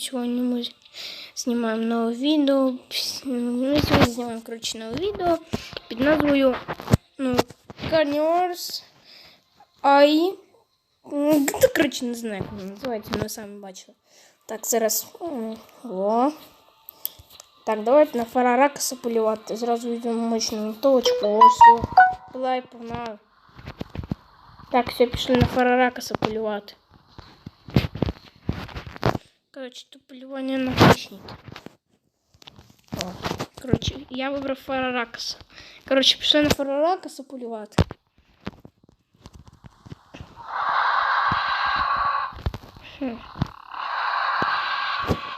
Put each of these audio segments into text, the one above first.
Сегодня мы снимаем новое видео. Ну, мы сегодня снимаем, короче, новое видео под ну, Carnivores Ай. Ну, да, короче, не знаю, как она называется, но сам бачила. Так, зараз. О. Так, давайте на Фараракаса полювати. Сразу йдемо мощную точку. Ось. Була і погнали. Так, все, пішли на Фараракаса полювати. Короче, то полювання на хищника. О. Короче, я вибрав фараракаса. Короче, пішли на фараракаса полювати. Хм.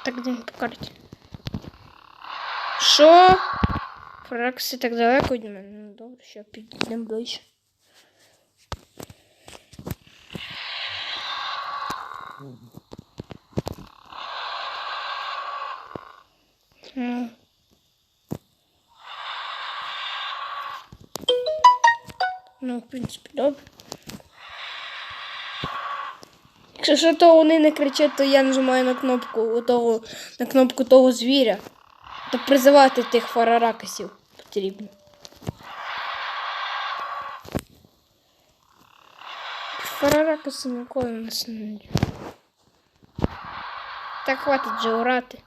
Так, де він по карті? Що? Фараракаси так далеко від мене. Ну добре, що підійдемо ближче. Ну. В принципі, добре. Якщо що то вони не кричать, то я нажимаю на кнопку того, на кнопку того звіря. То призивати тих фараракасів потрібно. Фараракаси ніколи нас не. Так хватить же орати.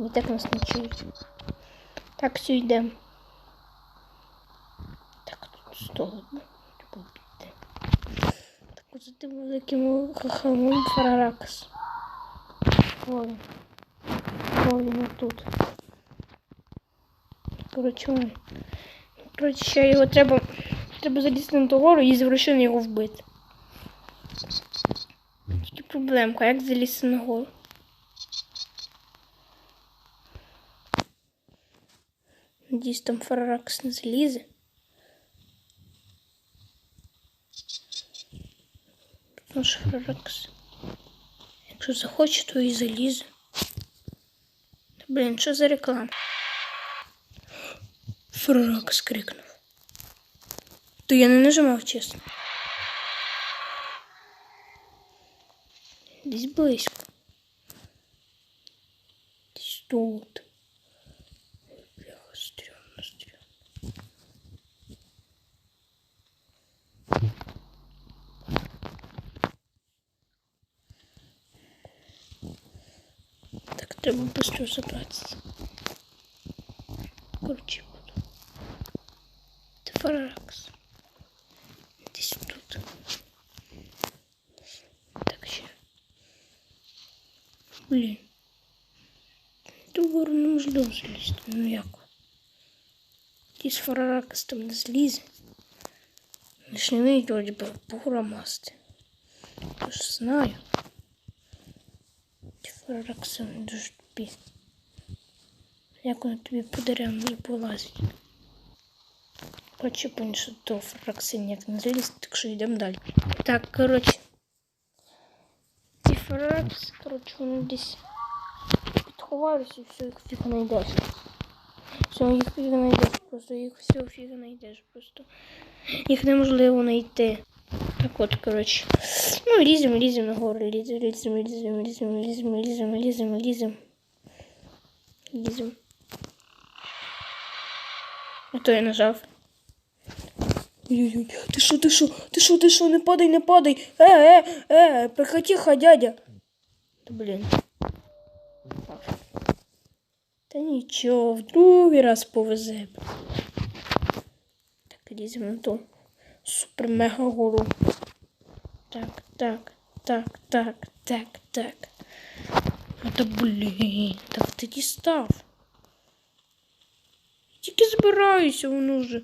Ні так нас не чують. Так, все йдемо. Так, тут стол. Так, за тим великим хахамом Фараракас. О, він. О, тут. Коротше, ой. Коротше, ще його треба. Треба залізти на ту гору і з вершини його вбити. Проблемка, як залізти на гору? Надіюсь, там Фараракс не залізе. Тому що Фараракс. Якщо захоче, то і залізе. Та, блін, що за реклама? Фараракс крикнув. То я не нажимав, чесно. Десь близько. треба быстро забратися. Короче, буду. Це фаракс. Десь тут. Так ще. Блін. Ту гору неможливо залізти. Ну як? Ті з фараракас там не злізе. Вони ж не вміють вроді би погромасти. Я ж знаю. Ті фараракси вони дуже тупі. Як вони тобі по деревам полазять. Коротше, понял, що до ніяк не залізти, так що йдемо далі. Так, коротше. Ці фаракси, коротше, вони десь підховалися і все, їх фіг знайдеш. Все, їх фіг знайдеш, просто їх все фіг знайдеш, просто їх неможливо знайти. Так от, коротше. Ну, ліземо, ліземо на гору, ліземо, ліземо, ліземо, ліземо, ліземо, ліземо, ліземо, ліземо. Ліземо. А то я нажав. Ой-ой-ой, ти що, ти що, ти що, ти що, не падай, не падай. Е, е, е, прихотіха, дядя. Та блін. Та нічого, в другий раз повезе. Так, ліземо ту супер мега гору. Так, так, так, так, так, так. Ну та блін, так ти дістав. Тільки збираюся, воно вже.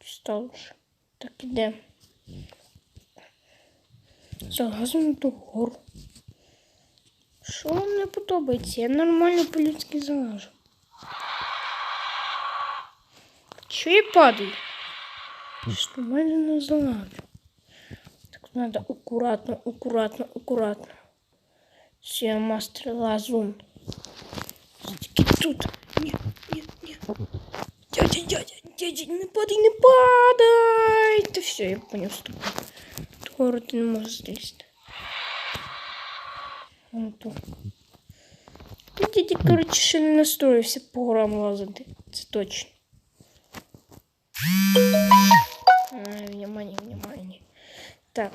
Дістав вже. Так іде. Залазимо на ту гору. Що вам не подобається? Я нормально по-людськи залажу. Що я падаю? что Марина заладил. Так надо аккуратно, аккуратно, аккуратно. Все мастер лазун. Тут. Нет, нет, нет. Дядя, дядя, дядя, не падай, не падай. Это все, я понял, что город не может здесь. Он тут. Дядя, короче, еще не настроился по горам лазать. Это точно. Внимание, внимание. Так.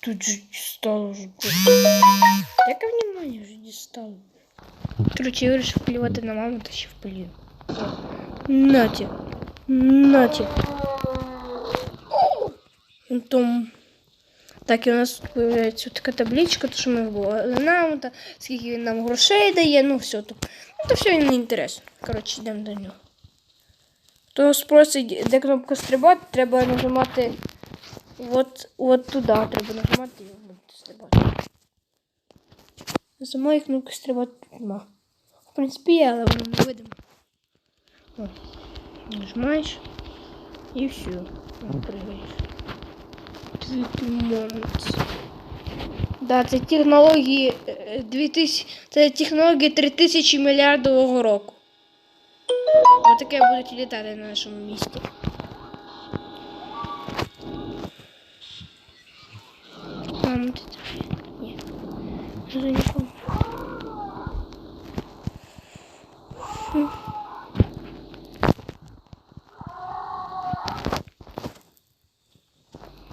Тут же стало уже. Так внимание вже дістало. Короче, я вирішив плювати на маму та ще вплюю. Наті. Наті. Том. Так, і у нас тут появляється така табличка, то що ми були нам, та скільки нам грошей дає, ну все тут. Ну то все не інтересно. Коротше, йдемо до нього. Хто спросить, де кнопка стрибати, треба нажимати от, от туди, треба нажимати і будете стрибати. За моєї кнопки стрибати нема. В принципі, є, але воно не видимо. О, нажимаєш і все. Пригаєш. Да, це технології е, 2000, це технології 3000 мільярдового року. Отаке будуть літати на нашому місті. Мам, ти це? Ні. Вже нікому. Хм.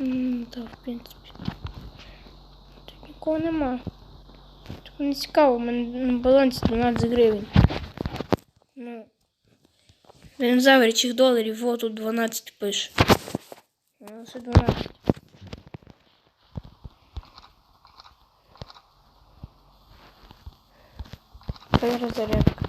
М, Так, в принципі. Тут нікого нема. Тут не цікаво, у мене на балансі 12 гривень. Динозавричих доларів, вот тут 12 пише. Ну, Це 12. Перезарядка.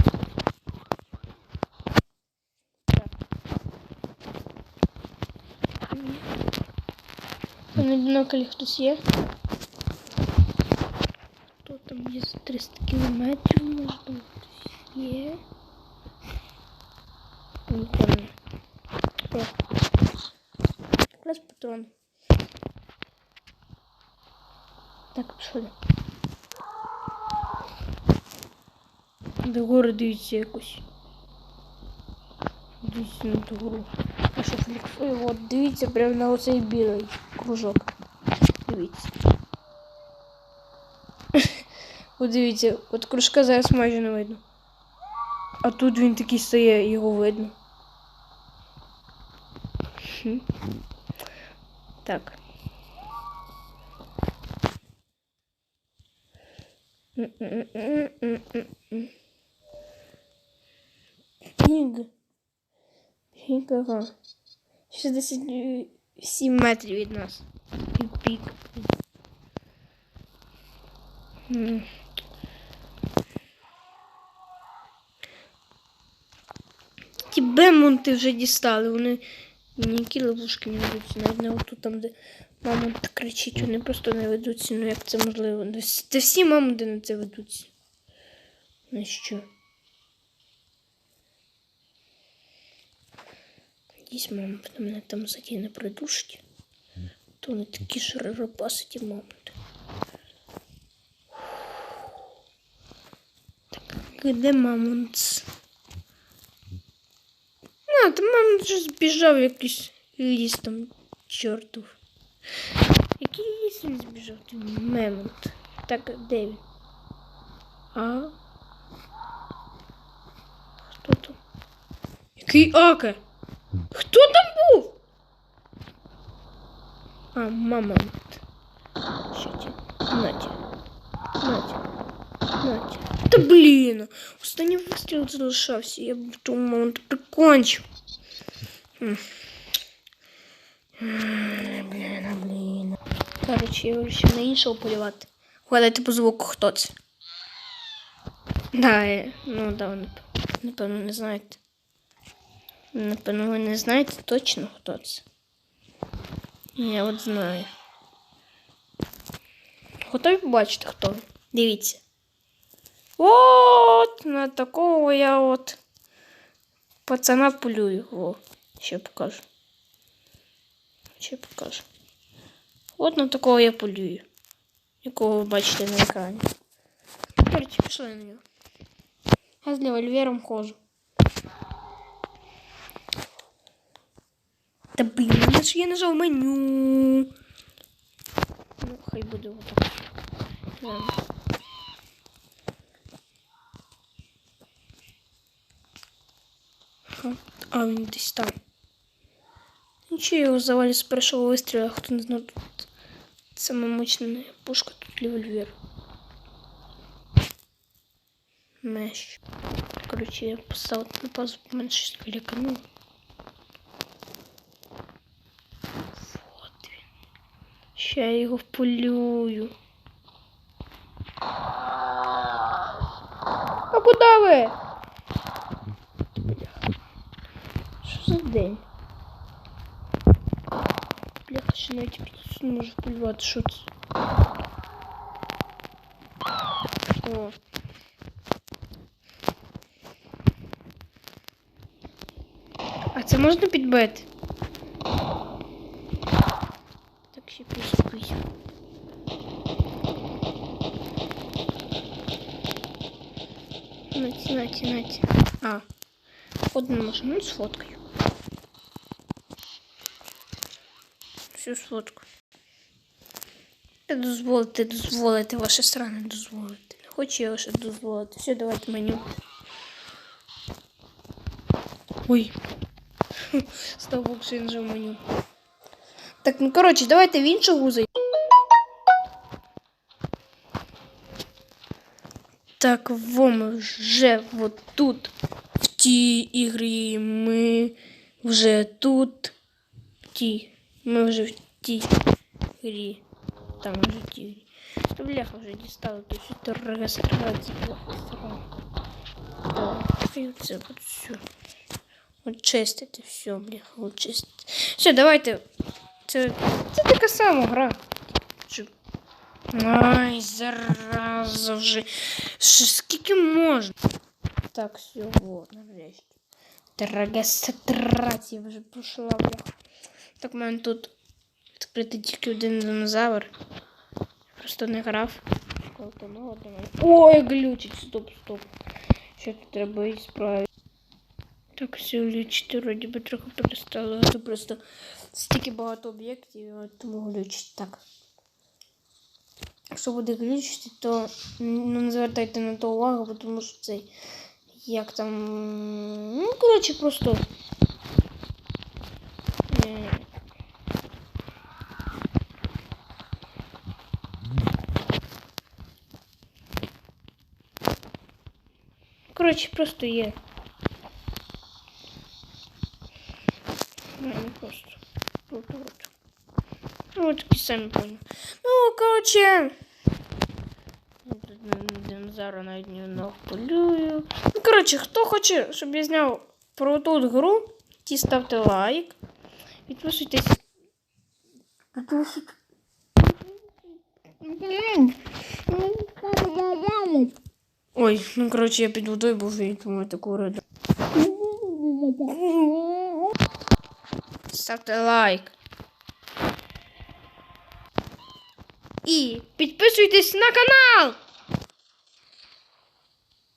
На біноклі хтось є. Хто там є за 300 кілометрів, хтось є. Нікого не. О. Якраз патрон. Так, пішли. До гори дивіться якось. Дивіться на ту гору. А що фліксує? От дивіться прямо на оцей білий кружок. Дивіться. От дивіться, от кружка зараз майже не видно. А тут він такий стає, його видно. Хм. Так. Пінг. Пінг, ага. 67 метрів від нас. Пік-пік. Ті бемонти вже дістали, вони ніякі ловушки не ведуться. Навіть не отут там, де мамонт кричить, вони просто не ведуться. Ну як це можливо? Та всі- всі мамонти на це ведуться. На що? Якісь мамонти мене там ззаді не придушить. То вони такі шароропаси, ті мамонти. Так, де мамонт? А, там мам вже збіжав якийсь ліс там, чортов. Який ліс він збіжав? Мемонт. Так, де він? А? Хто там? Який Ака? Хто там був? А, мамонт Що тебе? Натя. Натя. Да блин! Останній вистріл залишався, я б в тому момент прикончив. Блін, блін. Короче, я вообще на іншого полювати. это по звуку, хто це. Да, э, ну да, напевно, не знаєте. Напевно, ви не знаете, точно, хто це. Я вот знаю. Готові побачити, хто? Дивіться. Вот, на такого я вот пацана пулю его. Сейчас покажу. Сейчас покажу. Вот на такого я полюю. Никого ви бачите на экране. Короче, пішли на нього. Я з револьвером ходжу. Та блін, я ж я нажав меню. Ну, хай буде отак. Yeah. А, він десь там. Нічого його завалить з першого вистрілу, а хто не знав тут. Саме мощна пушка тут револьвер. Мещ. Короче, я поставив на паузу, бо мене щось клікануло. Вот він. Ще я його вполюю. А куди ви? день? Бляха, ще навіть тут не можу полювати, що це? О. А це можна підбити? Так ще піскуй. Наті, наті, наті. А, одну можна, ну сфоткаю. Всю сфотку. Не дозволите, дозволите, ваше сране дозволите. Не хочу я ваше дозволити. Все, давайте меню. Ой. Став Бог, що я нажав меню. Так, ну коротше, давайте в іншу гузай. Так, во ми вже от тут. В тій ігрі ми вже тут. В тій. Ми вже в тій грі. Там вже в тій грі. Та бляха вже дістали, то що ти реєстрація. Так, і це от все. От чистити все, бляха, от чистити. Все, давайте. Це, це така сама гра. Чи- Ай, зараза вже. Що, скільки можна? Так, все, вот, нарешті. Трагестрація вже пішла, бляха. Так, в мене тут відкритий тільки один динозавр. Просто не грав. Ой, глючить, стоп, стоп. Що тут треба і справити? Так, все глючити, вроді би трохи перестало. Це просто стільки багато об'єктів, тому глючить. Так. Якщо буде глючити, то не звертайте на то увагу, тому що цей. Як там. Ну, коротше, просто. Коротше, просто є. Ну, не просто. Вот, вот. Ну, вот такі самі поняли. Ну, коротше. Динозавра навіть не ног полюю. Ну, коротше, хто хоче, щоб я зняв про ту от гру, ті ставте лайк. Підписуйтесь. Підписуйтесь. Ой, ну коротше, я під водою був і тому таку рада. Ставте лайк. І підписуйтесь на канал!